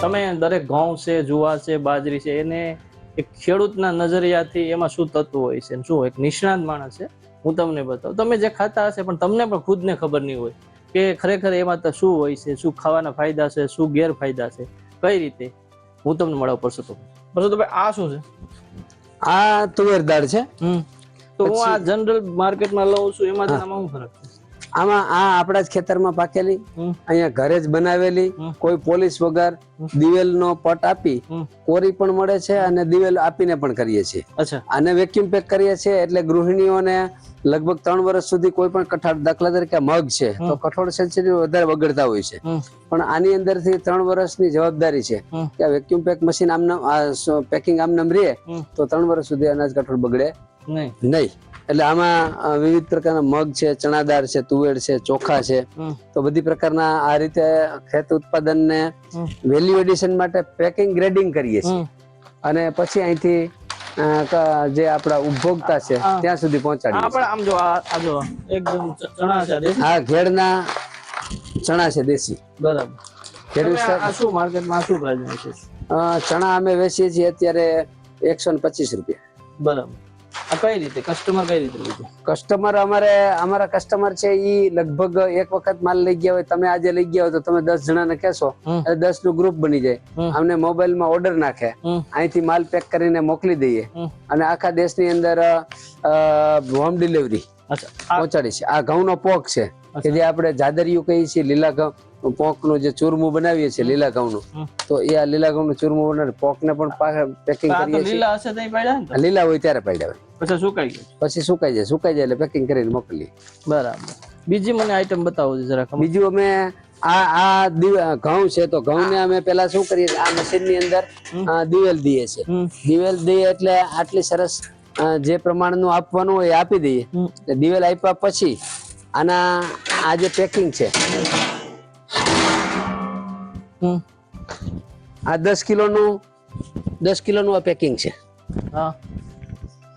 તમે દરેક ઘઉં છે જુવાર છે બાજરી છે એને એક ખેડૂતના નજરિયાથી એમાં શું તત્વ હોય છે? શું એક નિષ્ણાત માણસ છે. હું તમને બતાવું. તમે જે ખાતા હશે પણ તમને પણ ખુદને ખબર નહીં હોય કે ખરેખર એમાં તો શું હોય છે શું ખાવાના ફાયદા છે શું ગેરફાયદા છે કઈ રીતે? હું તમને મળવા પડશે તો. પરસોત્તમભાઈ આ શું છે? આ તુવેર દાળ છે. હમ. તો હું આ જનરલ માર્કેટમાં લઉં છું એમાં આમાં શું ફરક છે? આમાં આ આપણા જ ખેતરમાં પાકેલી. અહીંયા ઘરે જ બનાવેલી કોઈ પોલીસ વગર દિવેલ નો પટ આપી કોરી પણ મળે છે અને દિવેલ આપીને પણ કરીએ છીએ. અને વેક્યુમ પેક કરીએ છીએ એટલે ગૃહિણીઓને લગભગ ત્રણ વર્ષ સુધી કોઈ પણ કઠોળ દાખલા તરીકે મગ છે તો કઠોળ સેન્સિટિવ વધારે બગડતા હોય છે. પણ આની અંદરથી ત્રણ વર્ષની જવાબદારી છે કે વેક્યુમ પેક મશીન આમ પેકિંગ આમનામ રહે હમ. તો ત્રણ વર્ષ સુધી અનાજ કઠોળ બગડે નહીં. નહીં. એટલે આમાં વિવિધ પ્રકારના મગ છે ચણાદાર છે તુવેર છે ચોખા છે. તો બધી પ્રકારના આ રીતે ખેત ઉત્પાદનને. વેલ્યુ એડિશન માટે પેકિંગ ગ્રેડિંગ કરીએ છીએ. અને પછી અહીંથી જે આપણા ઉપભોક્તા છે ત્યાં સુધી પહોંચાડીએ આમ જો આ જો એકદમ ચણા છે હા ઘેડના ચણા છે દેશી. બરાબર. ખેડ વિસ્તાર શું માર્કેટમાં શું ભાવ છે? ચણા અમે વેચીએ છીએ અત્યારે એકસો ને પચીસ રૂપિયા. બરાબર. કઈ રીતે? કસ્ટમર કઈ રીતે લીધું? કસ્ટમર અમારે અમારા કસ્ટમર છે એ લગભગ એક વખત માલ લઈ ગયા હોય તમે આજે લઈ ગયા હોય તો તમે દસ જણાને કહેશો દસનું ગ્રુપ બની જાય. અમને મોબાઈલમાં ઓર્ડર નાખે. અહીંથી માલ પેક કરીને મોકલી દઈએ. અને આખા દેશની અંદર હોમ ડિલિવરી પહોંચાડી છે. આ ઘઉંનો પોક છે કે જે આપણે જાદરિયું કહીએ છીએ લીલા ઘઉં પોકનું જે ચૂરમું બનાવીએ છીએ લીલા ઘઉંનું. તો એ આ લીલા ઘઉંનું ચૂરમું બનાવી પોકને પણ પેકિંગ કરીએ છીએ. લીલા હોય ત્યારે પાડ્યા હોય. પછી સુકાઈ જાય. પછી સુકાઈ જાય સુકાઈ જાય એટલે પેકિંગ કરીને મોકલીએ બરાબર. બીજી મને આઈટમ બતાવો જરાક બીજું અમે આ આ ઘઉં છે તો ઘઉં ને અમે પેલા શું કરીએ આ મશીનની અંદર દિવેલ દઈએ છે દિવેલ દઈએ એટલે આટલી સરસ જે પ્રમાણનું આપવાનું હોય એ આપી દઈએ. દિવેલ આપ્યા પછી આના આ જે પેકિંગ છે આ દસ કિલોનું દસ કિલોનું આ પેકિંગ છે. હા.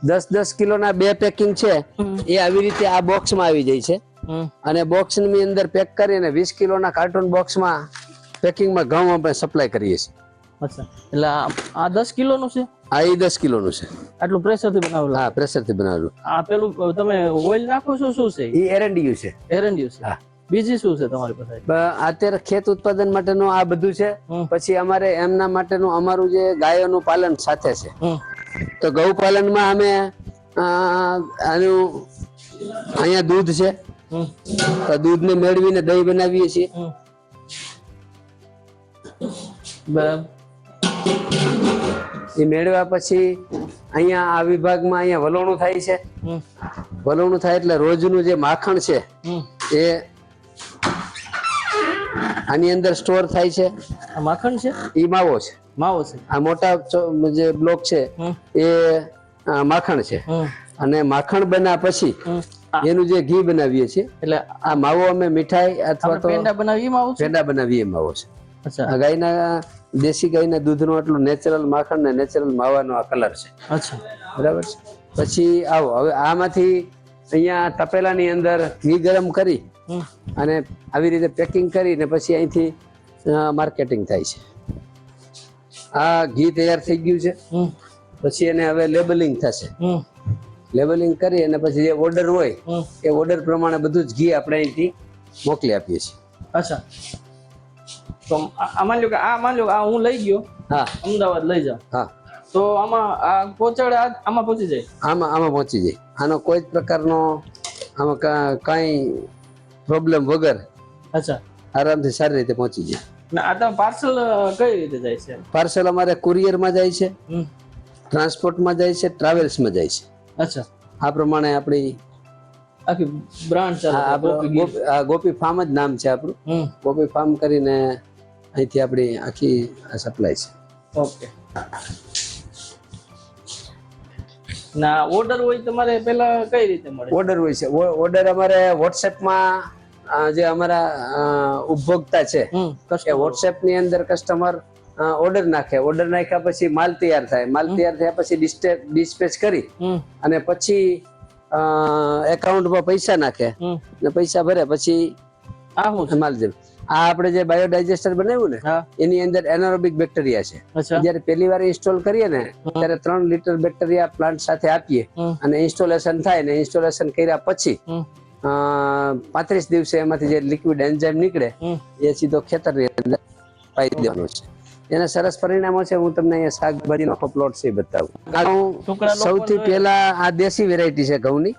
દસ દસ કિલોના બે પેકિંગ છે એ આવી રીતે આ બોક્સમાં આવી જાય છે. અને બોક્સની અંદર પેક કરીને વીસ કિલોના કાર્ટૂન બોક્સમાં પેકિંગમાં ઘઉં આપણે સપ્લાય કરીએ છીએ. એટલે આ દસ કિલોનું છે? આ એ દસ કિલોનું છે. આટલું પ્રેશરથી બનાવેલું? હા પ્રેશરથી બનાવેલું. આ પેલું તમે ઓઇલ નાખો છો શું છે? એ એરંડિયું છે. એરંડિયું છે. હા. બીજી શું છે તમારી પાસે? અત્યારે ખેત ઉત્પાદન માટેનું આ બધું છે. પછી અમારે એમના માટેનું અમારું જે ગાયોનું પાલન સાથે છે. તો ગૌ પાલનમાં અમે આનું અહીંયા દૂધ છે. તો દૂધને મેળવીને દહીં બનાવીએ છીએ. બરાબર એ મેળવ્યા પછી અહીંયા આ વિભાગમાં અહીંયા વલોણું થાય છે. વલોણું થાય એટલે રોજનું જે માખણ છે એ આની અંદર સ્ટોર થાય છે. આ માખણ છે? એ માવો છે. માવો છે. આ મોટા જે બ્લોક છે એ માખણ છે. અને માખણ બન્યા પછી એનું જે ઘી બનાવીએ છીએ એટલે આ માવો અમે મીઠાઈ અથવા તો પેંડા બનાવી માવો છે? પેંડા બનાવીએ એ માવો છે. અચ્છા. ગાયના દેશી ગાયના દૂધનું આટલું નેચરલ માખણ ને નેચરલ માવાનો આ કલર છે. અચ્છા. બરાબર છે? પછી આવો હવે આમાંથી અહીંયા તપેલાની અંદર ઘી ગરમ કરી અને આવી રીતે પેકિંગ કરીને પછી અહીંથી માર્કેટિંગ થાય છે. આ ઘી તૈયાર થઈ ગયું છે. પછી એને હવે લેબલિંગ થશે. લેબલિંગ કરી અને પછી જે ઓર્ડર હોય એ ઓર્ડર પ્રમાણે બધું જ ઘી આપણે અહીંથી મોકલી આપીએ છીએ. અચ્છા. તો આ માની લો કે આ માની લો આ હું લઈ ગયો હા. અમદાવાદ લઈ જાઉં. હા. તો આમાં આ પહોંચાડે આમાં પહોંચી જાય? આમાં આમાં પહોંચી જાય. આનો કોઈ જ પ્રકારનો આમાં કાંઈ પ્રોબ્લેમ વગર અચ્છા. આરામથી સારી રીતે પહોંચી જાય. આ તો પાર્સલ કઈ રીતે જાય છે? પાર્સલ અમારે કુરિયરમાં જાય છે ટ્રાન્સપોર્ટમાં જાય છે ટ્રાવેલ્સમાં જાય છે. અચ્છા. આ પ્રમાણે આપણી આખી બ્રાન્ડ ગોપી ફાર્મ જ નામ છે આપણું. ગોપી ફાર્મ કરીને અહીંથી આપણી આખી સપ્લાય છે. ઓકે. ના ઓર્ડર હોય તમારે પેલા કઈ રીતે મળે? ઓર્ડર હોય છે. ઓર્ડર અમારે વોટ્સએપમાં જે અમારા ઉપભોક્તા છે એ વોટ્સએપની અંદર કસ્ટમર ઓર્ડર નાખે. ઓર્ડર નાખ્યા પછી માલ તૈયાર થાય. માલ તૈયાર થયા પછી ડિસ્પેચ કરી અને પછી એકાઉન્ટમાં પૈસા નાખે. અને પૈસા ભરે. પછી આ હું છે. માલ આ આપણે જે બાયોડાયજેસ્ટર બનાવ્યું ને એની અંદર એનારોબિક બેક્ટેરિયા છે. જયારે પહેલી વાર ઇન્સ્ટોલ કરીએ ને ત્યારે ત્રણ લીટર બેક્ટેરિયા પ્લાન્ટ સાથે આપીએ અને ઇન્સ્ટોલેશન થાય ને ઇન્સ્ટોલેશન કર્યા પછી. પાંત્રીસ દિવસે એમાંથી જે લિક્વિડ એન્ઝાઇમ નીકળે એ સીધો ખેતરની અંદર પાઈ દેવાનો છે. એના સરસ પરિણામો છે હું તમને અહીંયા શાકભાજીનો આખો પ્લોટ છે બતાવું. સૌથી પહેલા આ દેશી વેરાયટી છે ઘઉંની.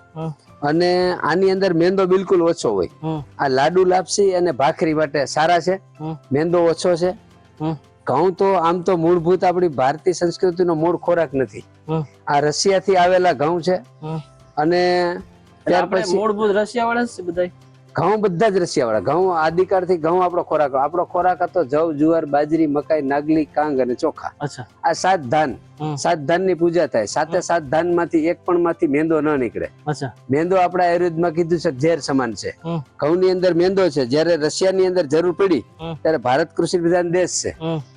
અને આની અંદર મેંદો બિલકુલ ઓછો હોય. આ લાડુ લાપસી અને ભાખરી માટે સારા છે. મેંદો ઓછો છે. ઘઉં તો આમ તો મૂળભૂત આપણી ભારતીય સંસ્કૃતિનો મૂળ ખોરાક નથી. આ રશિયાથી આવેલા ઘઉં છે. અને ત્યાર પછી મૂળભૂત રશિયા વાળા છે બધા ઘઉં બધા જ રશિયાવાળા ઘઉં આદિકાળથી ઘઉં આપણો ખોરાક આપણો ખોરાક હતો જવ જુવાર બાજરી મકાઈ નાગલી કાંગ અને ચોખા. આ સાત ધાન. સાત ધાનની પૂજા થાય. સાતે સાત ધાનમાંથી એક પણ માંથી મેંદો ન નીકળે. મેંદો આપણા આયુર્વેદમાં કીધું છે ઝેર સમાન છે. ઘઉં ની અંદર મેંદો છે. જયારે રશિયા ની અંદર જરૂર પડી ત્યારે ભારત કૃષિ પ્રધાન દેશ છે.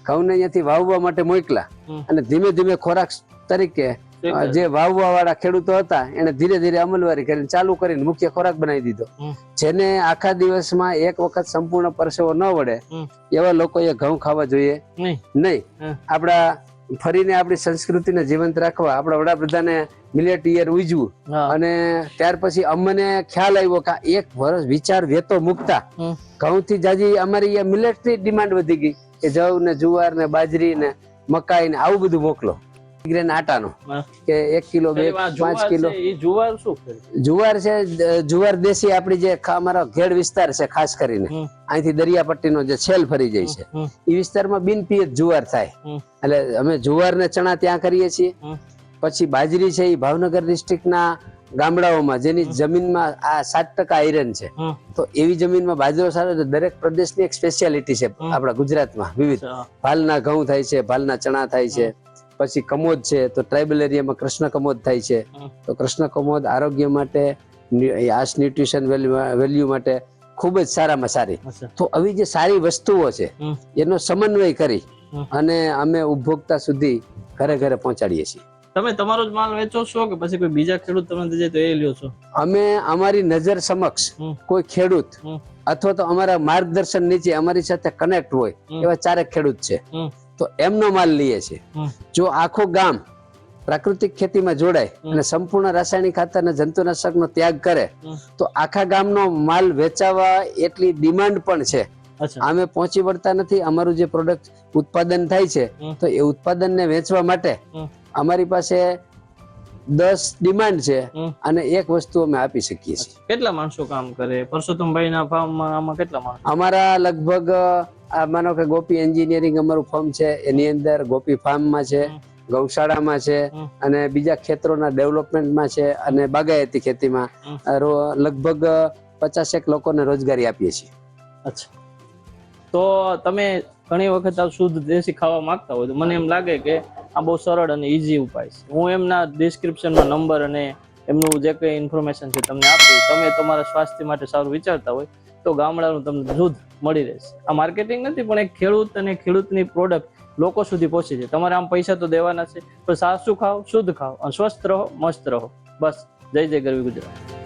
ઘઉં ને અહીંયાથી વાવવા માટે મોકલા અને ધીમે ધીમે ખોરાક તરીકે. જે વાવવા વાળા ખેડૂતો હતા એને ધીરે ધીરે અમલવારી કરીને ચાલુ કરીને મુખ્ય ખોરાક બનાવી દીધો. જેને આખા દિવસમાં એક વખત સંપૂર્ણ પરસેવો ન વળે એવા લોકોએ ઘઉં ખાવા જોઈએ. નહીં. આપડા ફરીને આપણી સંસ્કૃતિને જીવંત રાખવા આપણા વડાપ્રધાને મિલેટ યર ઉજવું. અને ત્યાર પછી અમને ખ્યાલ આવ્યો કે એક વર્ષ વિચાર વેતો મુકતા. ઘઉં થી જાજી અમારી મિલેટની ડિમાન્ડ વધી ગઈ. કે જવ ને જુવાર ને બાજરી ને મકાઈ ને આવું બધું મોકલો. ગ્રેન આટાનો કે એક કિલો બે પાંચ કિલો. જુવાર શું જુવાર છે જુવાર દેશી આપણી જે અમારો ઘેડ વિસ્તાર છે ખાસ કરીને. અહીંથી દરિયાપટ્ટીનો જે છેલ ફરી જાય છે. એ વિસ્તારમાં બિનપિયત જુવાર થાય. એટલે અમે જુવાર ને ચણા ત્યાં કરીએ છીએ. પછી બાજરી છે એ ભાવનગર ડિસ્ટ્રિક્ટના ગામડાઓમાં જેની જમીનમાં આ સાત ટકા આયરન છે. તો એવી જમીનમાં બાજરો સારો દરેક પ્રદેશની એક સ્પેશિયાલિટી છે. આપણા ગુજરાતમાં વિવિધ. ભાલના ઘઉં થાય છે ભાલના ચણા થાય છે. પછી કમોદ છે તો ટ્રાઇબલ એરિયામાં કૃષ્ણ કમોદ થાય છે. તો કૃષ્ણ કમોદ આરોગ્ય માટે આશ ન્યુટ્રિશન વેલ્યુ માટે ખૂબ જ સારામાં સારી. તો આવી જે સારી વસ્તુઓ છે એનો સમન્વય કરી અને અમે ઉપભોક્તા સુધી ઘરે ઘરે પહોંચાડીએ છીએ. તમે તમારો જ માલ વેચો છો કે પછી કોઈ બીજા ખેડૂત તમને દે તો એ લ્યો છો? અમે અમારી નજર સમક્ષ કોઈ ખેડૂત અથવા તો અમારા માર્ગદર્શન નીચે અમારી સાથે કનેક્ટ હોય એવા ચારેક ખેડૂત છે. તો એમનો માલ લઈએ છીએ. જો આખું ગામ પ્રાકૃતિક ખેતીમાં જોડાય અને સંપૂર્ણ રાસાયણિક ખાતર અને જંતુનાશકનો ત્યાગ કરે તો આખા ગામનો માલ વેચાવા એટલી ડિમાન્ડ પણ છે. અમે પહોંચી વળતા નથી અમારું જે પ્રોડક્ટ ઉત્પાદન થાય છે તો એ ઉત્પાદનને વેચવા માટે અમારી પાસે દસ ડિમાન્ડ છે અને એક વસ્તુ અમે આપી શકીએ છીએ. કેટલા માણસો કામ કરે? પરસોત્તમભાઈ ના ફાર્મમાં આમાં કેટલા માણસો? અમારા લગભગ આ માનો કે ગોપી એન્જિનિયરિંગ અમારું ફર્મ છે એની અંદર ગોપી ફાર્મમાં છે ગૌશાળામાં છે અને બીજા ખેતરોના ડેવલપમેન્ટમાં છે અને બાગાયતી ખેતીમાં. લગભગ પચાસેક લોકોને રોજગારી આપીએ છીએ. અચ્છા. તો તમે ઘણી વખત આ શુદ્ધ દેશી ખાવા માંગતા હોય તો મને એમ લાગે કે આ બહુ સરળ અને ઈઝી ઉપાય છે. હું એમના ડિસ્ક્રિપ્શનમાં નંબર અને એમનું જે કંઈ ઇન્ફોર્મેશન છે તમને આપી તમે તમારા સ્વાસ્થ્ય માટે સારું વિચારતા હોય તો ગામડાનું તમને દૂધ મળી રહેશે. આ માર્કેટિંગ નથી, પણ એક ખેડૂત અને ખેડૂતની પ્રોડક્ટ લોકો સુધી પહોંચે છે તમારે આમ પૈસા તો દેવાના છે, પણ સાસુ ખાઓ, શુદ્ધ ખાઓ અને સ્વસ્થ રહો, મસ્ત રહો. બસ, જય જય ગરવી ગુજરાત.